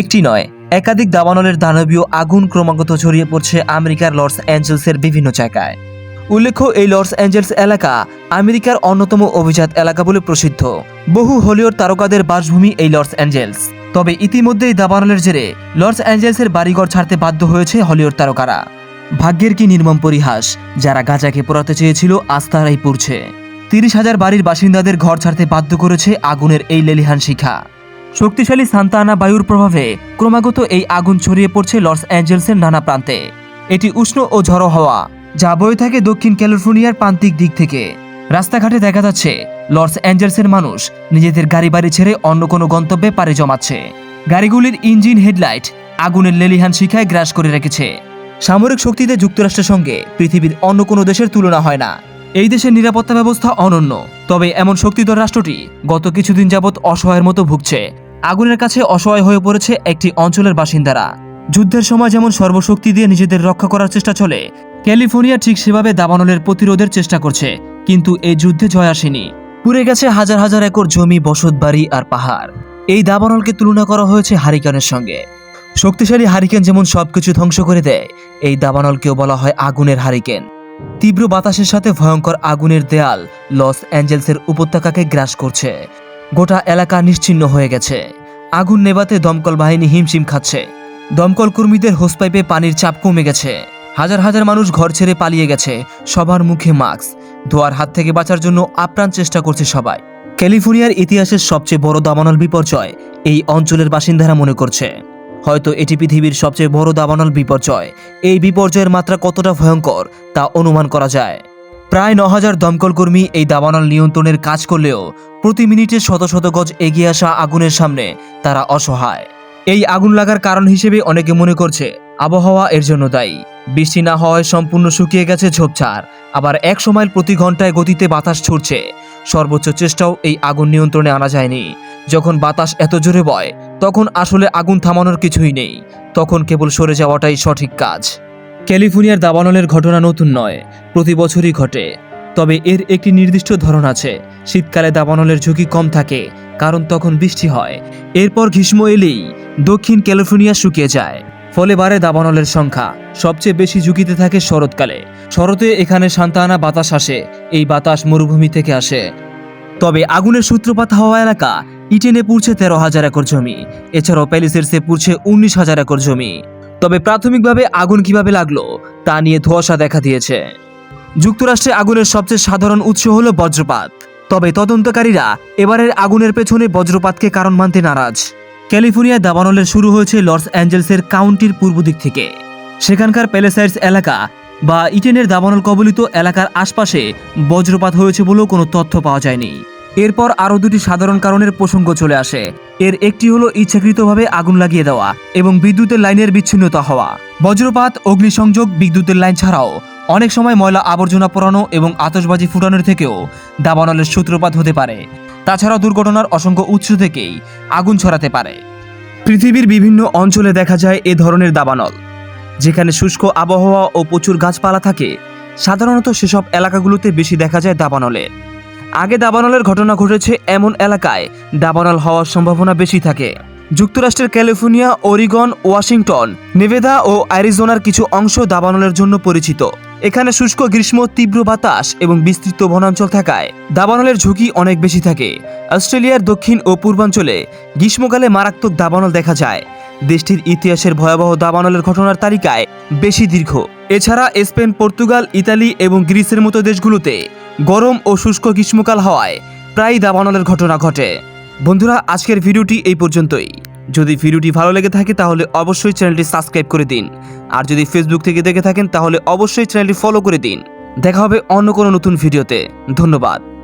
একটি নয়। একাধিক দাবানলের দানবীয় আগুন ক্রমাগত ছড়িয়ে পড়ছে আমেরিকার লস অ্যাঞ্জেলসের বিভিন্ন জায়গায়। উল্লেখ্য, এই লস অ্যাঞ্জেলস এলাকা আমেরিকার অন্যতম অভিজাত এলাকা বলে প্রসিদ্ধ। বহু হলিউড তারকাদের বাসভূমি এই লস অ্যাঞ্জেলস। তবে ইতিমধ্যেই দাবানলের জেরে লস অ্যাঞ্জেলসের বাড়িঘর ছাড়তে বাধ্য হয়েছে হলিউড তারকারা। ভাগ্যের কি নির্মম পরিহাস, যারা গাজাকে পোড়াতে চেয়েছিল, আজ তারাই পুড়ছে। তিরিশ হাজার বাড়ির বাসিন্দাদের ঘর ছাড়তে বাধ্য করেছে আগুনের এই লেলিহান শিখা। শক্তিশালী সান্তানা বায়ুর প্রভাবে ক্রমাগত এই আগুন ছড়িয়ে পড়ছে লস অ্যাঞ্জেলসের নানা প্রান্তে। এটি উষ্ণ ও ঝড়ো হাওয়া, যা বয়ে থাকে দক্ষিণ ক্যালিফোর্নিয়ার প্রান্তিক দিক থেকে। রাস্তাঘাটে দেখা যাচ্ছে, লস অ্যাঞ্জেলসের মানুষ নিজেদের গাড়ি বাড়ি ছেড়ে অন্য কোনো গন্তব্যে পাড়ি জমাচ্ছে। গাড়িগুলির ইঞ্জিন হেডলাইট আগুনের লেলিহান শিখায় গ্রাস করে রেখেছে। সামরিক শক্তিতে যুক্তরাষ্ট্রের সঙ্গে পৃথিবীর অন্য কোনো দেশের তুলনা হয় না। এই দেশের নিরাপত্তা ব্যবস্থা অনন্য, তবে এমন শক্তিধর রাষ্ট্রটি গত কিছুদিন যাবৎ অসহায়ের মতো ভুগছে। আগুনের কাছে অসহায় হয়ে পড়েছে একটি অঞ্চলের বাসিন্দারা। যুদ্ধের সময় যেমন সর্বশক্তি দিয়ে নিজেদের রক্ষা করার চেষ্টা চলে, ক্যালিফোর্নিয়া ঠিক সেভাবে দাবানলের প্রতিরোধের চেষ্টা করছে, কিন্তু এই যুদ্ধে জয় আসেনি। পুড়ে গেছে হাজার হাজার একর জমি, বসত বাড়ি আর পাহাড়। এই দাবানলকে তুলনা করা হয়েছে হারিকানের সঙ্গে। শক্তিশালী হারিকেন যেমন সবকিছু ধ্বংস করে দেয়, এই দাবানলকেও বলা হয় আগুনের হারিকেন। তীব্র বাতাসের সাথে ভয়ঙ্কর আগুনের দেয়াল লস অ্যাঞ্জেলসের উপত্যকাকে গ্রাস করছে। গোটা এলাকা নিশ্চিহ্ন হয়ে গেছে। আগুন নেভাতে দমকল বাহিনী হিমশিম খাচ্ছে। দমকল কর্মীদের হোসপাইপে পানির চাপ কমে গেছে। হাজার হাজার মানুষ ঘর ছেড়ে পালিয়ে গেছে। সবার মুখে মাস্ক। ধোয়ার হাত থেকে বাঁচার জন্য আপ্রাণ চেষ্টা করছে সবাই। ক্যালিফোর্নিয়ার ইতিহাসের সবচেয়ে বড় দাবানল বিপর্যয় এই অঞ্চলের বাসিন্দারা মনে করছে। হয়তো এটি পৃথিবীর সবচেয়ে বড় দাবানল বিপর্যয়। এই বিপর্যয়ের মাত্রা কতটা ভয়ঙ্কর তা অনুমান করা যায়। প্রায় ন হাজার দমকলকর্মী এই দাবানল নিয়ন্ত্রণের কাজ করলেও প্রতি মিনিটে শত শত গজ এগিয়ে আসা আগুনের সামনে তারা অসহায়। এই আগুন লাগার কারণ হিসেবে অনেকে মনে করছে, আবহাওয়া এর জন্য দায়ী। বৃষ্টি না হওয়ায় সম্পূর্ণ শুকিয়ে গেছে ঝোপঝাড়। আবার এক সময় প্রতি ঘন্টায় গতিতে বাতাস ছুটছে। সর্বোচ্চ চেষ্টাও এই আগুন নিয়ন্ত্রণে আনা যায়নি। যখন বাতাস এত জোরে বয়, তখন আসলে আগুন থামানোর কিছুই নেই। তখন কেবল সরে যাওয়াটাই সঠিক কাজ। ক্যালিফোর্নিয়ার দাবানলের ঘটনা নতুন নয়, প্রতি বছরই ঘটে। তবে এর একটি নির্দিষ্ট ধরন আছে। শীতকালে দাবানলের ঝুঁকি কম থাকে, কারণ তখন বৃষ্টি হয়। এরপর গ্রীষ্ম এলেই দক্ষিণ ক্যালিফোর্নিয়া শুকিয়ে যায়। ফলে বাড়ে দাবানলের সংখ্যা। সবচেয়ে বেশি ঝুঁকিতে থাকে শরৎকালে। শরতে এখানে সান্তানা বাতাস আসে, এই বাতাস মরুভূমি থেকে আসে। তবে আগুনের সূত্রপাত হওয়া এলাকা, ইটেনে পুড়ছে তেরো হাজার একর জমি। এছাড়াও প্যালিসেরসে পুড়ছে উনিশ হাজার একর জমি। তবে প্রাথমিকভাবে আগুন কীভাবে লাগল, তা নিয়ে ধোঁয়াশা দেখা দিয়েছে। যুক্তরাষ্ট্রে আগুনের সবচেয়ে সাধারণ উৎস হলো বজ্রপাত। তবে তদন্তকারীরা এবারের আগুনের পেছনে বজ্রপাতকে কারণ মানতে নারাজ। ক্যালিফোর্নিয়ায় দাবানলের শুরু হয়েছে লস অ্যাঞ্জেলসের কাউন্টির পূর্ব দিক থেকে। সেখানকার প্যালেসাইডস এলাকা বা ইটেনের দাবানল কবলিত এলাকার আশপাশে বজ্রপাত হয়েছে বলেও কোনো তথ্য পাওয়া যায়নি। এরপর আরও দুটি সাধারণ কারণের প্রসঙ্গ চলে আসে। এর একটি হলো ইচ্ছাকৃতভাবে আগুন লাগিয়ে দেওয়া এবং বিদ্যুতের লাইনের বিচ্ছিন্নতা হওয়া। বজ্রপাত, অগ্নিসংযোগ, বিদ্যুতের লাইন ছাড়াও অনেক সময় ময়লা আবর্জনা পোড়ানো এবং আতশবাজি ফুটানোর থেকেও দাবানলের সূত্রপাত হতে পারে। তাছাড়াও দুর্ঘটনার অসংখ্য উৎস থেকেই আগুন ছড়াতে পারে। পৃথিবীর বিভিন্ন অঞ্চলে দেখা যায় এ ধরনের দাবানল। যেখানে শুষ্ক আবহাওয়া ও প্রচুর গাছপালা থাকে। সাধারণত সেসব এলাকাগুলোতে বেশি দেখা যায় দাবানলের। আগে দাবানলের ঘটনা ঘটেছে এমন এলাকায়। দাবানল হওয়ার সম্ভাবনা বেশি থাকে। যুক্তরাষ্ট্রের ক্যালিফোর্নিয়া, ওরিগন, ওয়াশিংটন, নেভেদা ও অ্যারিজোনার কিছু অংশ দাবানলের জন্য পরিচিত। এখানে শুষ্ক, গ্রীষ্ম, তীব্র বাতাস এবং বিস্তৃত বনাঞ্চল থাকায় দাবানলের ঝুঁকি অনেক বেশি থাকে। অস্ট্রেলিয়ার দক্ষিণ ও পূর্বাঞ্চলে গ্রীষ্মকালে মারাত্মক দাবানল দেখা যায়। দেশটির ইতিহাসের ভয়াবহ দাবানলের ঘটনার তালিকায় বেশি দীর্ঘ। এছাড়া স্পেন, পর্তুগাল, ইতালি এবং গ্রিসের মতো দেশগুলোতে গরম ও শুষ্ক গ্রীষ্মকাল হওয়ায় প্রায় দাবানলের ঘটনা ঘটে। বন্ধুরা, আজকের ভিডিওটি এই পর্যন্তই। যদি ভিডিওটি ভালো লেগে থাকে তাহলে অবশ্যই চ্যানেলটি সাবস্ক্রাইব করে দিন। আর যদি ফেসবুক থেকে দেখে থাকেন তাহলে অবশ্যই চ্যানেলটি ফলো করে দিন। দেখা হবে অন্য কোনো নতুন ভিডিওতে। ধন্যবাদ।